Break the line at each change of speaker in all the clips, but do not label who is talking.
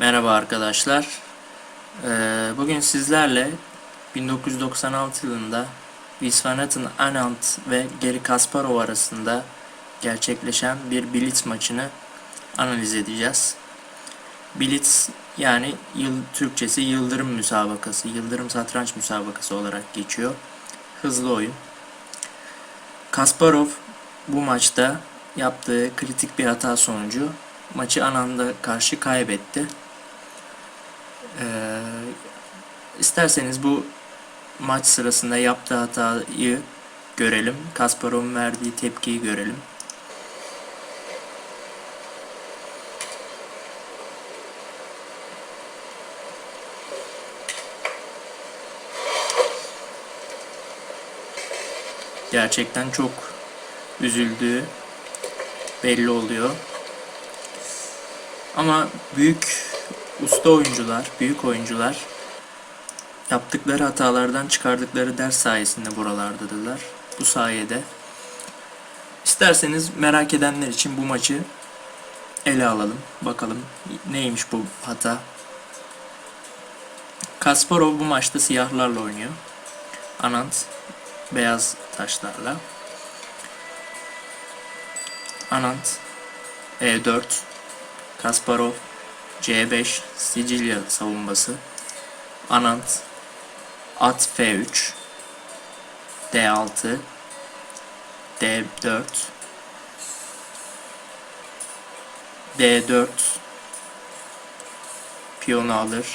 Merhaba arkadaşlar. Ee, Bugün sizlerle 1996 yılında Viswanathan Anand ve Geri Kasparov arasında gerçekleşen bir Blitz maçını analiz edeceğiz. Blitz yani yıl, Türkçesi Yıldırım Müsabakası, Yıldırım Satranç Müsabakası olarak geçiyor. Hızlı oyun. Kasparov bu maçta yaptığı kritik bir hata sonucu maçı Anand'a karşı kaybetti. Ee, isterseniz bu maç sırasında yaptığı hatayı görelim. Kasparov'un verdiği tepkiyi görelim. Gerçekten çok üzüldüğü belli oluyor. Ama büyük usta oyuncular, büyük oyuncular yaptıkları hatalardan çıkardıkları ders sayesinde buralardadırlar. Bu sayede isterseniz merak edenler için bu maçı ele alalım. Bakalım neymiş bu hata. Kasparov bu maçta siyahlarla oynuyor. Anand beyaz taşlarla. Anand E4 Kasparov C5 Sicilya savunması. Anand At F3 D6 D4 D4 Piyonu alır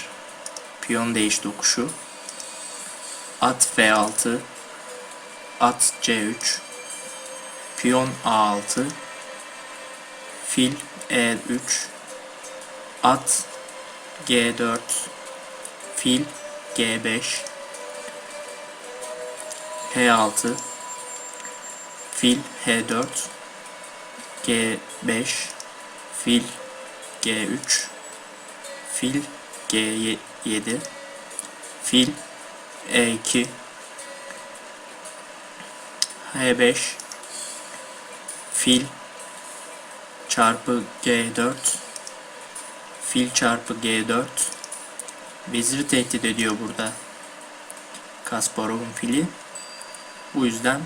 Piyon değiş dokuşu At F6 At C3 Piyon A6 Fil E3 At G4 Fil G5 H6 Fil H4 G5 Fil G3 Fil G7 Fil E2 H5 Fil çarpı G4 Fil çarpı G4 Veziri tehdit ediyor burada Kasparov'un fili. Bu yüzden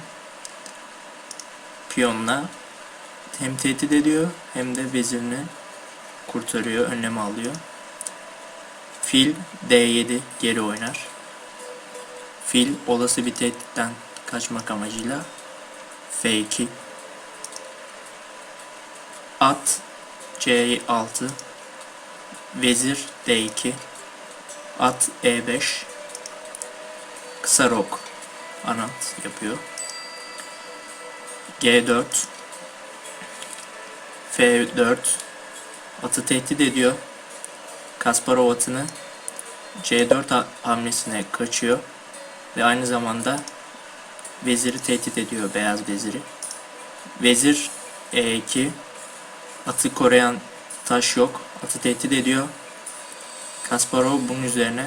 piyonla hem tehdit ediyor hem de vezirini kurtarıyor, önlem alıyor. Fil D7 geri oynar. Fil olası bir tehditten kaçmak amacıyla F2 At C6 Vezir D2 At E5 Kısa rok Anant yapıyor. G4 F4 Atı tehdit ediyor. Kasparov atını C4 hamlesine kaçıyor. Ve aynı zamanda veziri tehdit ediyor beyaz veziri. Vezir E2 Atı koruyan taş yok. Atı tehdit ediyor. Kasparov bunun üzerine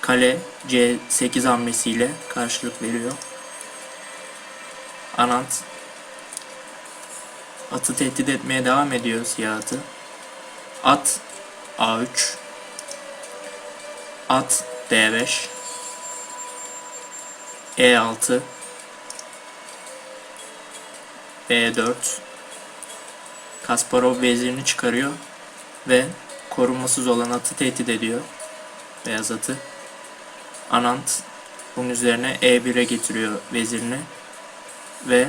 kale C8 hamlesiyle karşılık veriyor. Anant atı tehdit etmeye devam ediyor siyah atı. At A3 At D5 E6 B4 Kasparov vezirini çıkarıyor ve korunmasız olan atı tehdit ediyor. Beyaz atı. Anant bunun üzerine E1'e getiriyor vezirini ve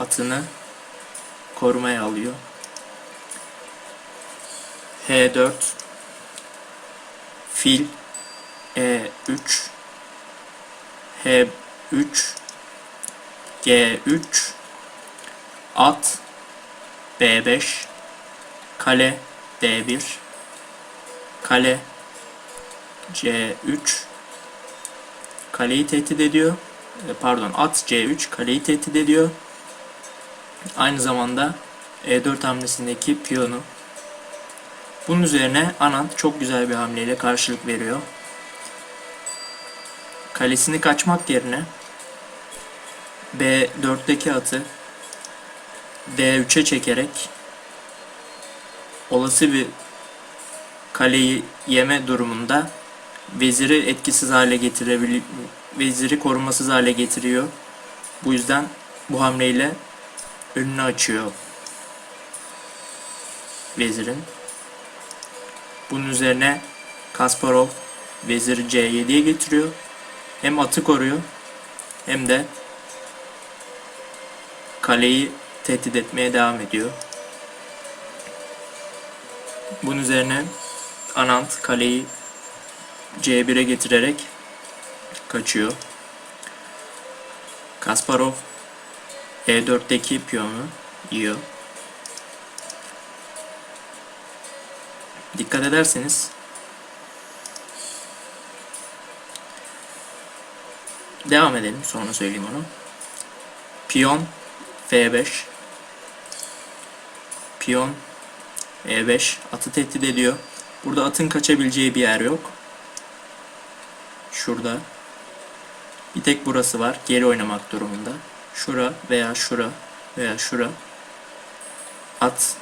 atını korumaya alıyor. H4 Fil E3 H3 G3 At B5 Kale D1 Kale C3 Kaleyi tehdit ediyor. E, Pardon at C3 kaleyi tehdit ediyor. Aynı zamanda E4 hamlesindeki piyonu. Bunun üzerine Anand çok güzel bir hamleyle karşılık veriyor. Kalesini kaçmak yerine B4'teki atı D3'e çekerek olası bir kaleyi yeme durumunda veziri etkisiz hale getirebilir veziri korumasız hale getiriyor. Bu yüzden bu hamleyle önünü açıyor vezirin. Bunun üzerine Kasparov veziri C7'ye getiriyor. Hem atı koruyor hem de kaleyi tehdit etmeye devam ediyor. Bunun üzerine Anant kaleyi C1'e getirerek kaçıyor. Kasparov E4'teki piyonu yiyor. Dikkat ederseniz devam edelim sonra söyleyeyim onu. Piyon F5 Piyon E5 atı tehdit ediyor. Burada atın kaçabileceği bir yer yok. Şurada. Bir tek burası var. Geri oynamak durumunda. Şura veya şura veya şura. At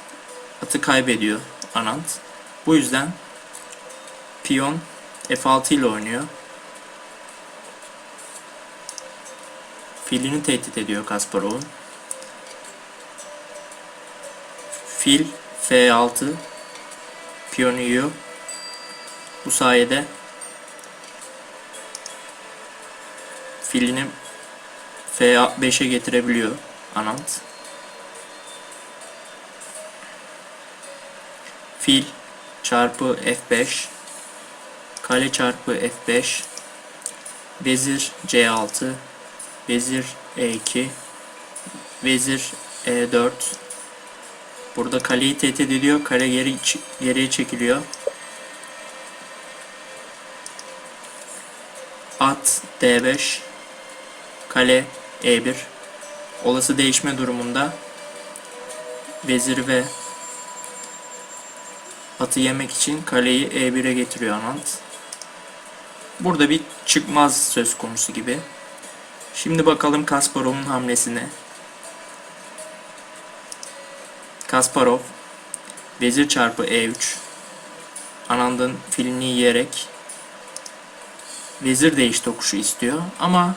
atı kaybediyor Anant. Bu yüzden piyon F6 ile oynuyor. Filini tehdit ediyor Kasparov'un. Fil F6 piyon yiyor. Bu sayede filini F5'e getirebiliyor Anant. Fil çarpı F5 kale çarpı F5 vezir C6 vezir E2 vezir E4 burada kaleyi tehdit ediyor kale geri geriye çekiliyor at D5 kale E1 olası değişme durumunda vezir ve atı yemek için kaleyi E1'e getiriyor Anant. Burada bir çıkmaz söz konusu gibi. Şimdi bakalım Kasparov'un hamlesine. Kasparov vezir çarpı E3 Anand'ın filini yiyerek vezir değiş tokuşu istiyor ama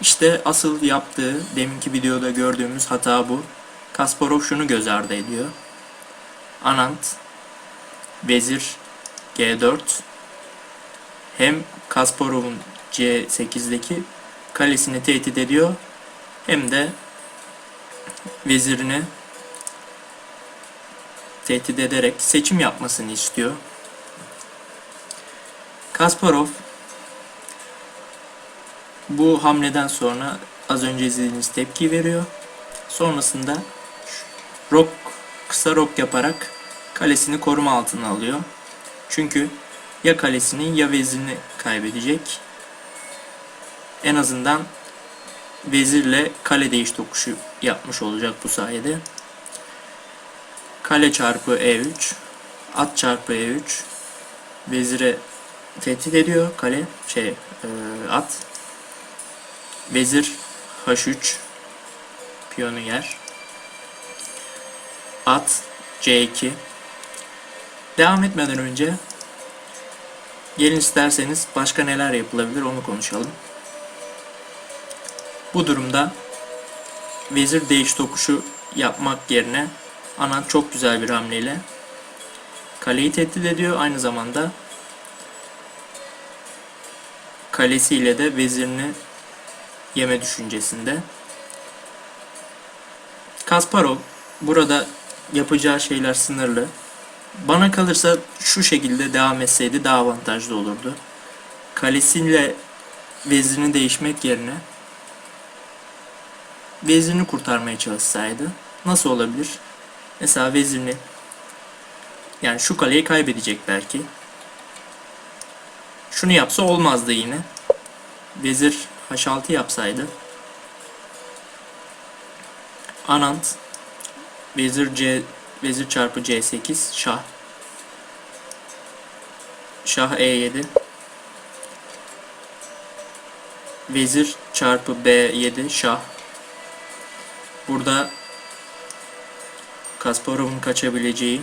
işte asıl yaptığı deminki videoda gördüğümüz hata bu. Kasparov şunu göz ardı ediyor. Anant vezir G4 hem Kasparov'un C8'deki kalesini tehdit ediyor hem de vezirini tehdit ederek seçim yapmasını istiyor. Kasparov bu hamleden sonra az önce izlediğiniz tepki veriyor. Sonrasında rock kısa rock yaparak kalesini koruma altına alıyor. Çünkü ya kalesini ya vezirini kaybedecek. En azından vezirle kale değiş tokuşu yapmış olacak bu sayede. Kale çarpı E3, at çarpı E3, vezire tehdit ediyor kale, şey e, at. Vezir H3, piyonu yer. At C2. Devam etmeden önce gelin isterseniz başka neler yapılabilir onu konuşalım. Bu durumda vezir değiş tokuşu yapmak yerine Anan çok güzel bir hamleyle kaleyi tehdit ediyor. Aynı zamanda kalesiyle de vezirini yeme düşüncesinde. Kasparov burada yapacağı şeyler sınırlı. Bana kalırsa şu şekilde devam etseydi daha avantajlı olurdu. Kalesiyle vezirini değişmek yerine vezirini kurtarmaya çalışsaydı nasıl olabilir? Mesela vezirini yani şu kaleyi kaybedecek belki. Şunu yapsa olmazdı yine. Vezir H6 yapsaydı. Anant Vezir C Vezir çarpı C8 Şah Şah E7 Vezir çarpı B7 Şah Burada Kasparov'un kaçabileceği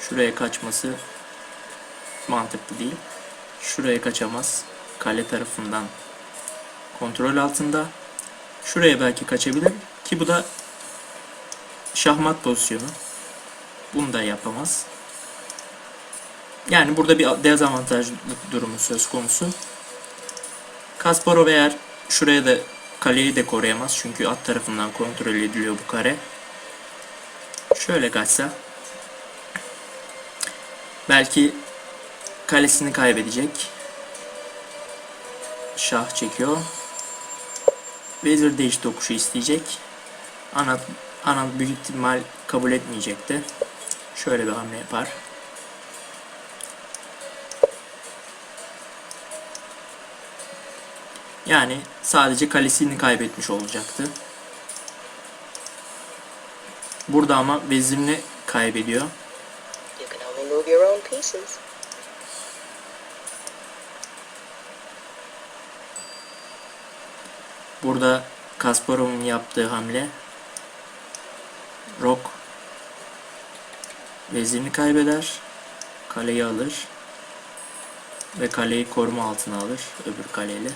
şuraya kaçması mantıklı değil. Şuraya kaçamaz. Kale tarafından kontrol altında. Şuraya belki kaçabilir ki bu da şahmat pozisyonu. Bunu da yapamaz. Yani burada bir dezavantajlı durumu söz konusu. Kasparov eğer şuraya da kaleyi de koruyamaz. Çünkü at tarafından kontrol ediliyor bu kare. Şöyle kaçsa belki kalesini kaybedecek. Şah çekiyor. Vezir değiş tokuşu isteyecek. Anat, Anat büyük ihtimal kabul etmeyecekti. Şöyle bir hamle yapar. Yani sadece kalesini kaybetmiş olacaktı. Burada ama vezirini kaybediyor. Burada Kasparov'un yaptığı hamle Rok vezirini kaybeder. Kaleyi alır. Ve kaleyi koruma altına alır öbür kaleyle.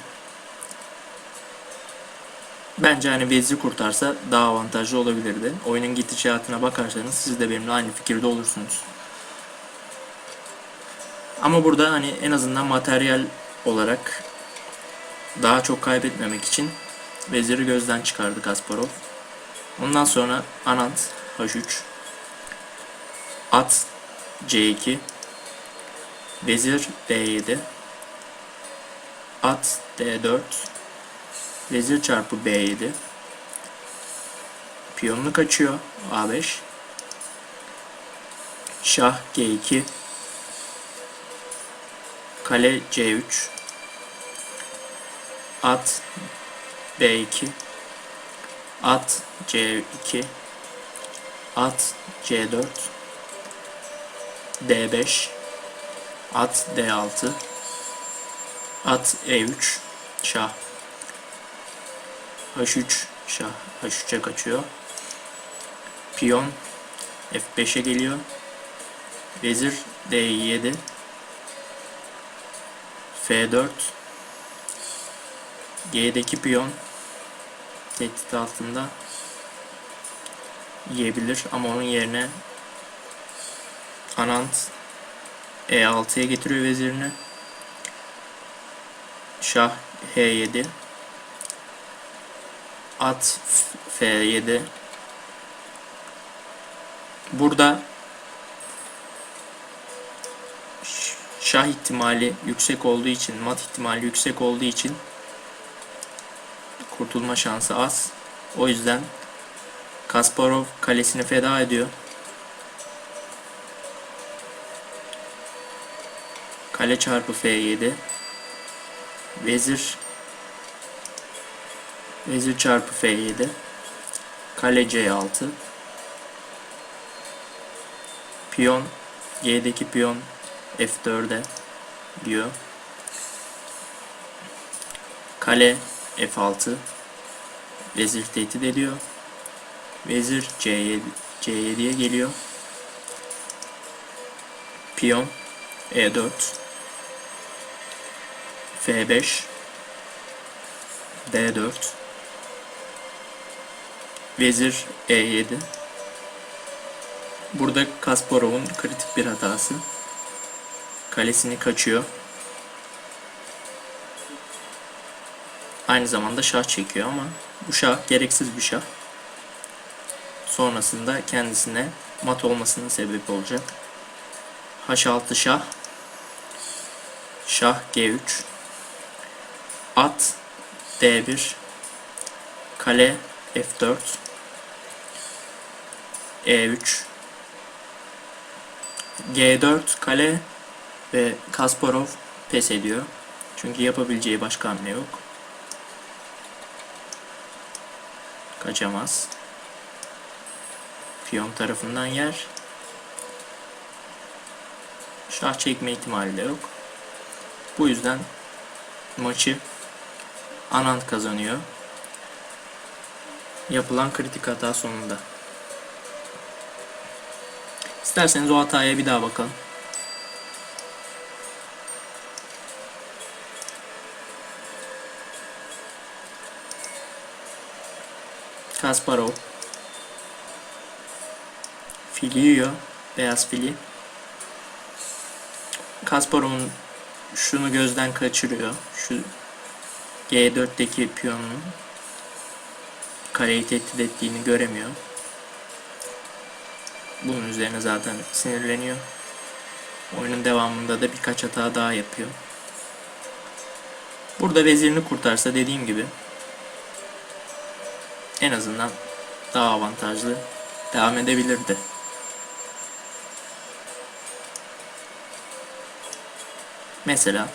Bence hani vezir kurtarsa daha avantajlı olabilirdi. Oyunun gidişatına bakarsanız siz de benimle aynı fikirde olursunuz. Ama burada hani en azından materyal olarak daha çok kaybetmemek için veziri gözden çıkardı Kasparov. Ondan sonra Anant H3 At C2 Vezir D7 At D4 Vezir çarpı B7 Piyonunu kaçıyor A5 Şah G2 Kale C3 At B2 At C2 At C4 D5 At D6 At E3 Şah H3 Şah H3'e kaçıyor. Piyon F5'e geliyor. Vezir D7 F4 G'deki piyon tehdit altında yiyebilir ama onun yerine Anant E6'ya getiriyor vezirini. Şah H7 At F7 Burada şah ihtimali yüksek olduğu için, mat ihtimali yüksek olduğu için kurtulma şansı az. O yüzden Kasparov kalesini feda ediyor. Kale çarpı F7. Vezir Vezir çarpı F7. Kale C6. Piyon G'deki piyon F4'e diyor. Kale F6 Vezir tehdit ediyor. Vezir C7 C7'ye geliyor. Piyon E4 F5 D4 Vezir E7 Burada Kasparov'un kritik bir hatası. Kalesini kaçıyor. Aynı zamanda şah çekiyor ama bu şah gereksiz bir şah. Sonrasında kendisine mat olmasının sebebi olacak. H6 şah. Şah G3. At D1. Kale F4. E3. G4 kale ve Kasparov pes ediyor. Çünkü yapabileceği başka hamle yok. Kaçamaz. Piyon tarafından yer. Şah çekme ihtimali de yok. Bu yüzden maçı Anand kazanıyor yapılan kritik hata sonunda. İsterseniz o hataya bir daha bakalım. Kasparov. Fili yiyor. Beyaz fili. Kasparov'un şunu gözden kaçırıyor. Şu G4'teki piyonunu kareyi tehdit ettiğini göremiyor. Bunun üzerine zaten sinirleniyor. Oyunun devamında da birkaç hata daha yapıyor. Burada vezirini kurtarsa dediğim gibi en azından daha avantajlı devam edebilirdi. Mesela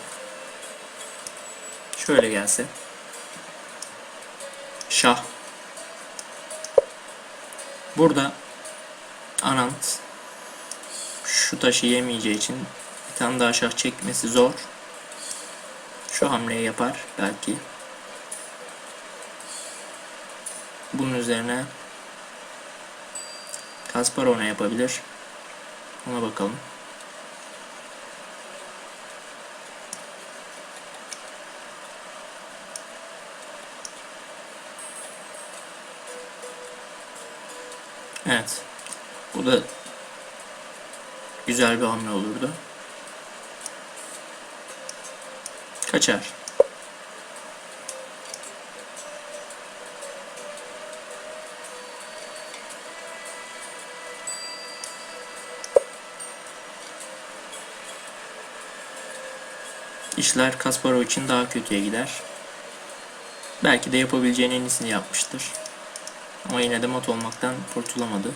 şöyle gelse şah burada Anant şu taşı yemeyeceği için bir tane daha şah çekmesi zor. Şu hamleyi yapar belki. Bunun üzerine Kasparov ne yapabilir? Ona bakalım. Evet. Bu da güzel bir hamle olurdu. Kaçar. İşler Kasparov için daha kötüye gider. Belki de yapabileceğinin en iyisini yapmıştır. Ama yine de mat olmaktan kurtulamadı.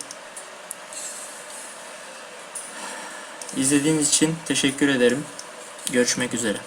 İzlediğiniz için teşekkür ederim. Görüşmek üzere.